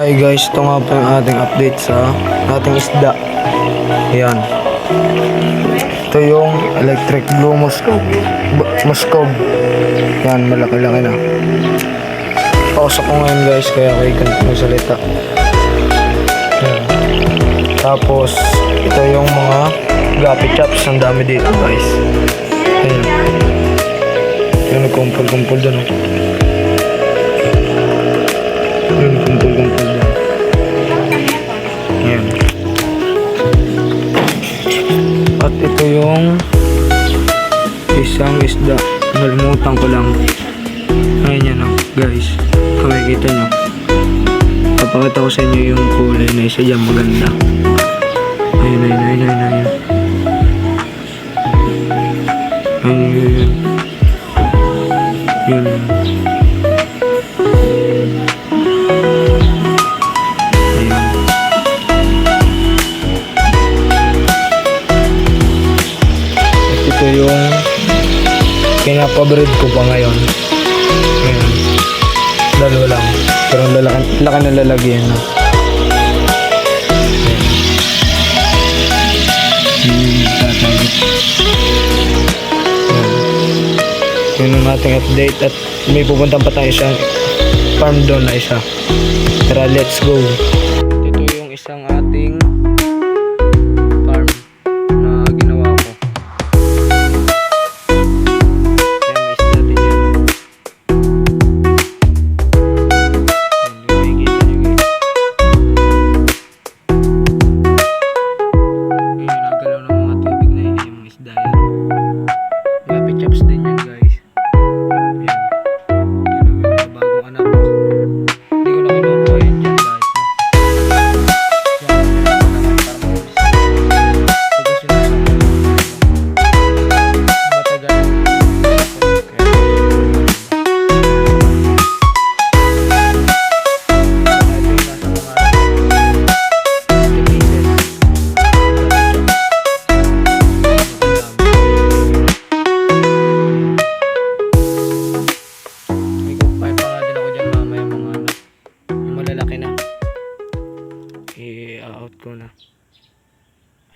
Hi guys, ito nga po yung ating update sa ating isda. Yan. Ito yung electric blue muscog. B- muscog. Yan, malaki-laki na. Pausap ko ngayon guys, kaya kayo ganito magsalita. Yan. Tapos, ito yung mga gapi chops. Ang dami dito guys. Ayan. Yung nagkumpul-kumpul dun. Oh. Yung isang isda. Nalimutan ko lang. Ayan yan oh, guys. Kung makikita nyo. Papakita ko sa inyo yung kulay na isa dyan maganda. Ayun, ayun, ayun, ayun, ayun. Ayun, yun, yun. Yun. Ayun. Yung pinapabreed ko pa ngayon. Ayan. Dalawa lang. Pero lalaki, laki na lalagyan. Ayan. Yun ang ating update at may pupuntan pa tayo sa farm doon na isa. Tara, let's go.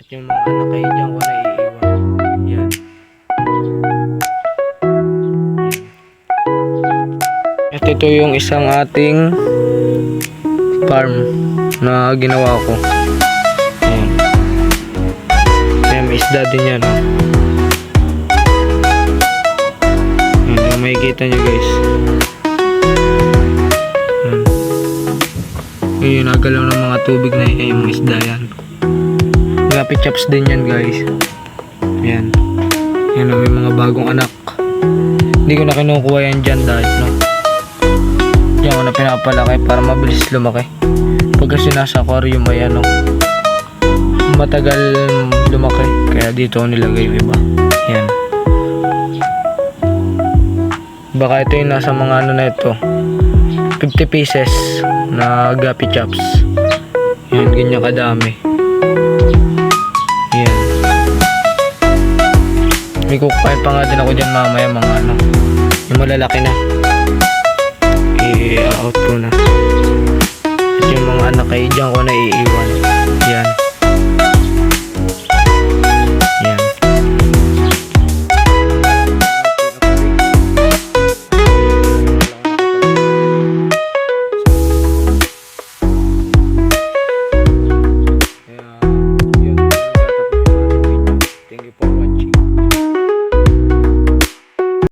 At yung mga anak kayo dyan ko na iiwan. Yan. At ito yung isang ating farm na ginawa ko. Ayan. Ayan, may isda din yan. Oh. Ayan, makikita nyo guys. Ayan. Yung nagalaw ng mga tubig na yun, yung isda yan. Gapi chops din yan guys. Ayan. Ayan, oh, may mga bagong anak. Hindi ko na kinukuha yan dyan dahil no. Diyan ko na pinapalaki para mabilis lumaki. Pag kasi nasa aquarium ay ano, matagal lumaki. Kaya dito ko nilagay yung iba. Yan. Baka ito yung nasa mga ano na ito. 50 pieces na gapi chops. Yan, ganyan kadami. Yan. May kukain pa nga din ako dyan mamaya mga ano. Yung malalaki na. I-out ko na. At yung mga anak kay dyan ko na iiwan.